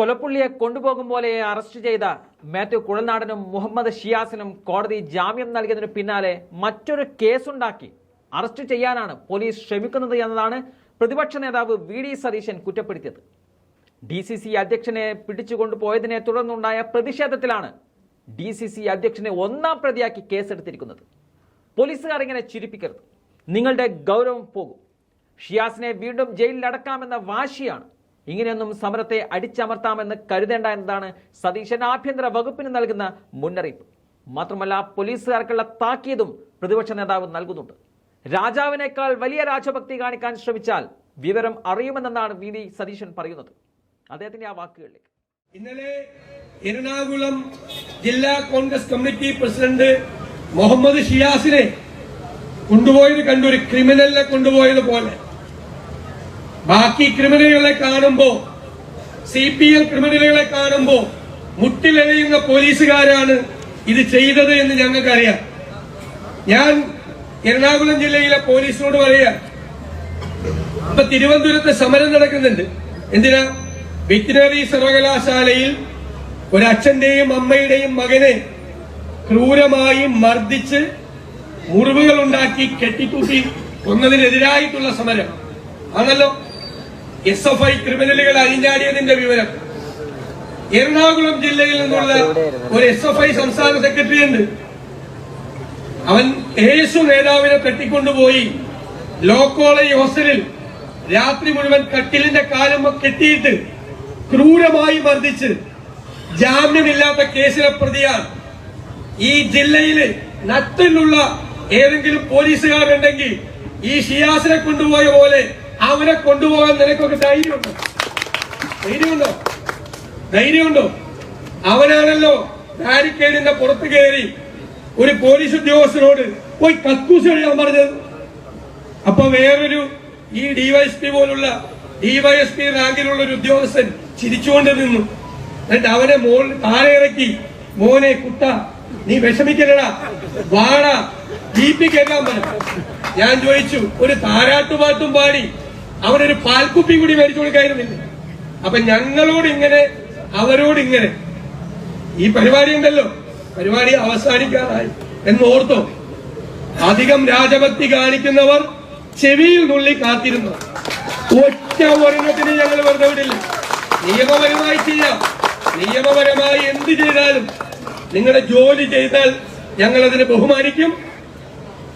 കൊലപ്പുള്ളിയെ കൊണ്ടുപോകും പോലെ അറസ്റ്റ് ചെയ്ത മാത്യു കുഴൽനാടനും മുഹമ്മദ് ഷിയാസിനും കോടതി ജാമ്യം നൽകിയതിനു പിന്നാലെ മറ്റൊരു കേസുണ്ടാക്കി. അറസ്റ്റ് ചെയ്യാനാണ് പോലീസ് ശ്രമിക്കുന്നത് എന്നതാണ് പ്രതിപക്ഷ നേതാവ് വി ഡി സതീശൻ കുറ്റപ്പെടുത്തിയത്. ഡി സി സി അധ്യക്ഷനെ പിടിച്ചുകൊണ്ടുപോയതിനെ തുടർന്നുണ്ടായ പ്രതിഷേധത്തിലാണ് ഡി സി സി അധ്യക്ഷനെ ഒന്നാം പ്രതിയാക്കി കേസെടുത്തിരിക്കുന്നത്. പോലീസുകാർ ഇങ്ങനെ ചിരിപ്പിക്കരുത്. നിങ്ങളുടെ ഗൗരവം പോകും. ഷിയാസിനെ വീണ്ടും ജയിലിലടക്കാമെന്ന വാശിയാണ് ഇങ്ങനെയൊന്നും സമരത്തെ അടിച്ചമർത്താമെന്ന് കരുതേണ്ട എന്നതാണ് സതീശൻ ആഭ്യന്തര വകുപ്പിന് നൽകുന്ന മുന്നറിയിപ്പ്. മാത്രമല്ല പോലീസുകാർക്കുള്ള താക്കീതും പ്രതിപക്ഷ നേതാവ് നൽകുന്നുണ്ട്. രാജാവിനേക്കാൾ വലിയ രാജഭക്തി കാണിക്കാൻ ശ്രമിച്ചാൽ വിവരം അറിയുമെന്നാണ് വി ഡി സതീശൻ പറയുന്നത്. അദ്ദേഹത്തിന്റെ ആ വാക്കുകളിലേക്ക്. ഇന്നലെ എറണാകുളം ജില്ലാ കോൺഗ്രസ് കമ്മിറ്റി പ്രസിഡന്റ് മുഹമ്മദ് ഷിയാസിനെ കൊണ്ടുപോയത് കണ്ടൊരു ക്രിമിനലിനെ കൊണ്ടുപോയത് പോലെ. ബാക്കി ക്രിമിനലുകളെ കാണുമ്പോ സി പി എം ക്രിമിനലുകളെ കാണുമ്പോ മുട്ടിലെറിയുന്ന പോലീസുകാരാണ് ഇത് ചെയ്തത് എന്ന് ഞങ്ങൾക്കറിയാം. ഞാൻ എറണാകുളം ജില്ലയിലെ പോലീസിനോട് പറയാ. ഇപ്പൊ തിരുവനന്തപുരത്ത് സമരം നടക്കുന്നുണ്ട്. എന്തിനാ? വെറ്റിനറി സർവകലാശാലയിൽ ഒരച്ഛന്റെയും അമ്മയുടെയും മകനെ ക്രൂരമായി മർദ്ദിച്ച് മുറിവുകൾ ഉണ്ടാക്കി കെട്ടിത്തൂട്ടി കൊന്നതിനെതിരായിട്ടുള്ള സമരം. ആണല്ലോ? എസ് എഫ് ഐ ക്രിമിനലുകൾ അഴിഞ്ഞാടിയതിന്റെ വിവരം. എറണാകുളം ജില്ലയിൽ നിന്നുള്ള ഒരു എസ് എഫ് ഐ സംസ്ഥാന സെക്രട്ടറി ഉണ്ട് അവൻ യേശു നേതാവിനെ തട്ടിക്കൊണ്ടുപോയി ലോ കോളേജ് ഹോസ്റ്റലിൽ രാത്രി മുഴുവൻ കട്ടിലിന്റെ കാലം കെട്ടിയിട്ട് ക്രൂരമായി മർദ്ദിച്ച് ജാമ്യമില്ലാത്ത കേസിലെ പ്രതിയാണ്. ഈ ജില്ലയിൽ നട്ടിലുള്ള ഏതെങ്കിലും പോലീസുകാരുണ്ടെങ്കിൽ ഈ ഷിയാസിനെ കൊണ്ടുപോയ പോലെ അവനെ കൊണ്ടുപോകാൻ നിനക്കൊക്കെ ധൈര്യമുണ്ടോ? ധൈര്യമുണ്ടോ? ധൈര്യമുണ്ടോ? അവനാണല്ലോ ബാരിക്കേഡിന്റെ പുറത്ത് കയറി ഒരു പോലീസ് ഉദ്യോഗസ്ഥനോട് പോയി കക്കൂസ് എഴുതാൻ പറഞ്ഞത്. അപ്പൊ വേറൊരു ഈ ഡിവൈഎസ്പി പോലുള്ള ഡിവൈഎസ്പി റാങ്കിലുള്ള ഒരു ഉദ്യോഗസ്ഥൻ ചിരിച്ചുകൊണ്ട് നിന്നു. എന്നിട്ട് അവനെ മോൾ താഴെ ഇറക്കി മോനെ കുട്ട നീ വിഷമിക്കലടാ വാടാ ജീപ്പി കേൾക്കാൻ പറഞ്ഞു ഞാൻ ചോദിച്ചു ഒരു താരാട്ടുപാട്ടും പാടി അവനൊരു പാൽക്കുപ്പി കൂടി മേടിച്ചു കൊടുക്കായിരുന്നില്ല? അപ്പൊ ഞങ്ങളോട് ഇങ്ങനെ അവരോട് ഇങ്ങനെ. ഈ പരിപാടി ഉണ്ടല്ലോ. പരിപാടി അവസാനിക്കാറായി. എന്ന് ഓർത്തോ അധികം രാജഭക്തി കാണിക്കുന്നവർ ചെവിയിൽ നുള്ളി കാത്തിരുന്നു. ഒറ്റ ഒരെണ്ണത്തിന് ഞങ്ങൾ വെറുതെ വിടില്ല. നിയമപരമായി ചെയ്യാം. നിയമപരമായി എന്ത് ചെയ്താലും നിങ്ങളുടെ ജോലി ചെയ്താൽ ഞങ്ങൾ അതിനെ ബഹുമാനിക്കും.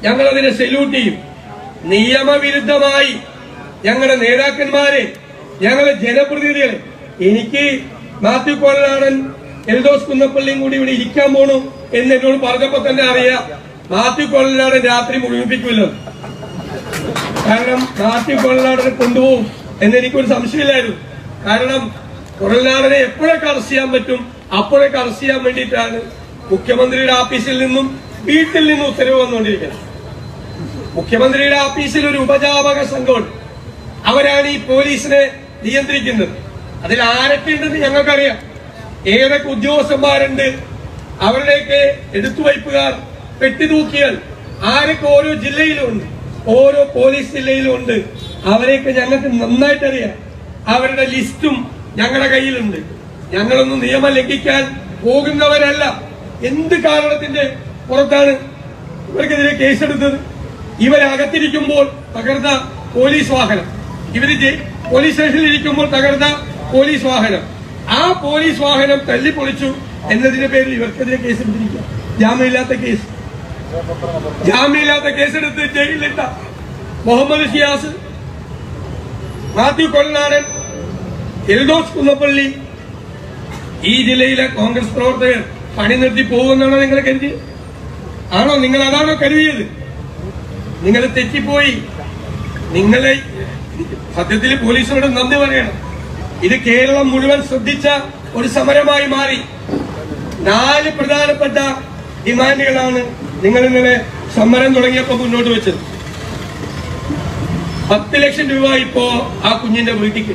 ഞങ്ങൾ അതിനെ സല്യൂട്ട് ചെയ്യും. നിയമവിരുദ്ധമായി ഞങ്ങളുടെ നേതാക്കന്മാരെ ഞങ്ങളുടെ ജനപ്രതിനിധികളെ എനിക്ക് മാത്യു കോലനാടൻ എൽദോസ് കുന്നപ്പള്ളിയും കൂടി ഇവിടെ ഇരിക്കാൻ പോണു എന്ന് എന്നോട് പറഞ്ഞപ്പോ തന്നെ അറിയാം. മാത്യു കോലനാടൻ രാത്രി മുഴുമിപ്പിക്കുമല്ലോ കാരണം മാത്യു കോലനാടനെ കൊണ്ടുപോകും എന്ന് എനിക്കൊരു സംശയമില്ലായിരുന്നു. കാരണം കൊള്ളാടനെ എപ്പോഴൊക്കെ അറസ്റ്റ് ചെയ്യാൻ പറ്റും അപ്പോഴൊക്കെ അറസ്റ്റ് ചെയ്യാൻ വേണ്ടിയിട്ടാണ് മുഖ്യമന്ത്രിയുടെ ഓഫീസിൽ നിന്നും വീട്ടിൽ നിന്നും ഉത്തരവ് വന്നുകൊണ്ടിരിക്കുന്നത്. മുഖ്യമന്ത്രിയുടെ ഓഫീസിൽ ഒരു ഉപജാപക സംഘമുണ്ട്. അവരാണ് ഈ പോലീസിനെ നിയന്ത്രിക്കുന്നത്. അതിൽ ആരൊക്കെ ഉണ്ടെന്ന് ഞങ്ങൾക്കറിയാം. ഏതൊക്കെ ഉദ്യോഗസ്ഥന്മാരുണ്ട് അവരുടെയൊക്കെ എടുത്തുവയ്പ്പുകാർ പെട്ടിതൂക്കിയാൽ ആരൊക്കെ ഓരോ ജില്ലയിലുണ്ട് ഓരോ പോലീസ് ജില്ലയിലുണ്ട് അവരെയൊക്കെ ഞങ്ങൾക്ക് നന്നായിട്ട് അറിയാം അവരുടെ ലിസ്റ്റും ഞങ്ങളുടെ കയ്യിലുണ്ട്. ഞങ്ങളൊന്നും നിയമം ലംഘിക്കാൻ പോകുന്നവരല്ല. എന്ത് കാരണത്തിന്റെ പുറത്താണ് ഇവർക്കെതിരെ കേസെടുത്തത്? ഇവരകത്തിരിക്കുമ്പോൾ തകർന്ന പോലീസ് വാഹനം. ഇവർ പോലീസ് സ്റ്റേഷനിൽ ഇരിക്കുമ്പോൾ തകർന്ന പോലീസ് വാഹനം. ആ പോലീസ് വാഹനം തല്ലിപ്പൊളിച്ചു എന്നതിന്റെ പേരിൽ ഇവർക്കെതിരെ കേസ് എടുത്തിരിക്കുക. ജാമ്യമില്ലാത്ത കേസ്. ജാമ്യമില്ലാത്ത കേസെടുത്ത് ജയിലിലിട്ട മുഹമ്മദ് ഷിയാസ് മാത്യു കൊള്ളനാടൻ എൽദോസ് കുന്നപ്പള്ളി ഈ ജില്ലയിലെ കോൺഗ്രസ് പ്രവർത്തകർ പണി നിർത്തി പോകുമെന്നാണോ നിങ്ങൾ കരുതി? ആണോ? നിങ്ങൾ അതാണോ കരുതിയത്? നിങ്ങൾ തെറ്റിപ്പോയി. നിങ്ങളെ സത്യത്തിൽ പോലീസിനോട് നന്ദി പറയണം. ഇത് കേരളം മുഴുവൻ ശ്രദ്ധിച്ച ഒരു സമരമായി മാറി. നാല് പ്രധാനപ്പെട്ട ഡിമാൻഡുകളാണ് നിങ്ങൾ ഇന്നലെ സമരം തുടങ്ങിയപ്പോൾ മുന്നോട്ട് വെച്ചത്. പത്ത് ലക്ഷം രൂപ ഇപ്പോ ആ കുഞ്ഞിന്റെ വീട്ടിൽ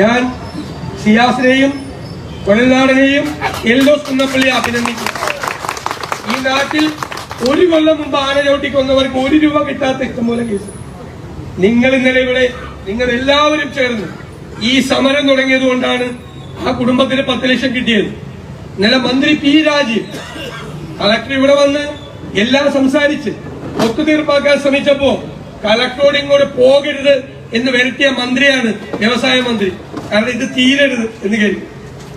ഞാൻ സിയാസിനെയും കൊലനാടനെയും എൽദോസ് കുന്നപ്പള്ളി അഭിനന്ദിക്കും ഈ നാട്ടിൽ ഒരു കൊല്ലം മുമ്പ് ആന ചവിട്ടിക്കൊന്നവർക്ക് ഒരു രൂപ കിട്ടാത്ത ഇഷ്ടംപോലെ കേസ്. നിങ്ങൾ ഇന്നലെ ഇവിടെ നിങ്ങൾ എല്ലാവരും ചേർന്ന് ഈ സമരം തുടങ്ങിയത് കൊണ്ടാണ് ആ കുടുംബത്തിന് പത്ത് ലക്ഷം കിട്ടിയത്. ഇന്നലെ മന്ത്രി പി രാജീവ് കളക്ടർ ഇവിടെ വന്ന് എല്ലാം സംസാരിച്ച് ഒത്തുതീർപ്പാക്കാൻ ശ്രമിച്ചപ്പോ കളക്ടറോട് ഇങ്ങോട്ട് പോകരുത് എന്ന് വരുത്തിയ മന്ത്രിയാണ് വ്യവസായ മന്ത്രി. കാരണം ഇത് തീരരുത് എന്ന് കരുതി.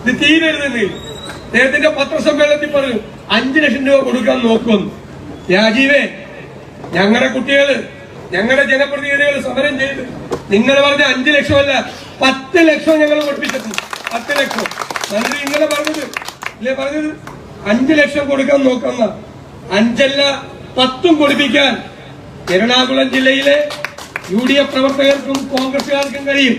ഇത് തീരരുത് എന്ന് കരുതി. അദ്ദേഹത്തിന്റെ പത്രസമ്മേളനത്തിൽ പറഞ്ഞു അഞ്ചു ലക്ഷം രൂപ കൊടുക്കാൻ നോക്കുമെന്ന്. രാജീവേ ഞങ്ങളുടെ കുട്ടികൾ ഞങ്ങളുടെ ജനപ്രതിനിധികൾ സമരം ചെയ്ത് നിങ്ങൾ പറഞ്ഞ അഞ്ചു ലക്ഷമല്ല പത്ത് ലക്ഷം ഞങ്ങൾ പഠിപ്പിച്ചിട്ടുണ്ട് പത്ത് ലക്ഷം. മന്ത്രി ഇന്നലെ പറഞ്ഞത് ഇല്ലേ പറഞ്ഞത് അഞ്ചു ലക്ഷം കൊടുക്കാൻ നോക്കുന്ന. അഞ്ചല്ല പത്തും കൊടുപ്പിക്കാൻ എറണാകുളം ജില്ലയിലെ യു ഡി എഫ് പ്രവർത്തകർക്കും കോൺഗ്രസുകാർക്കും കഴിയും.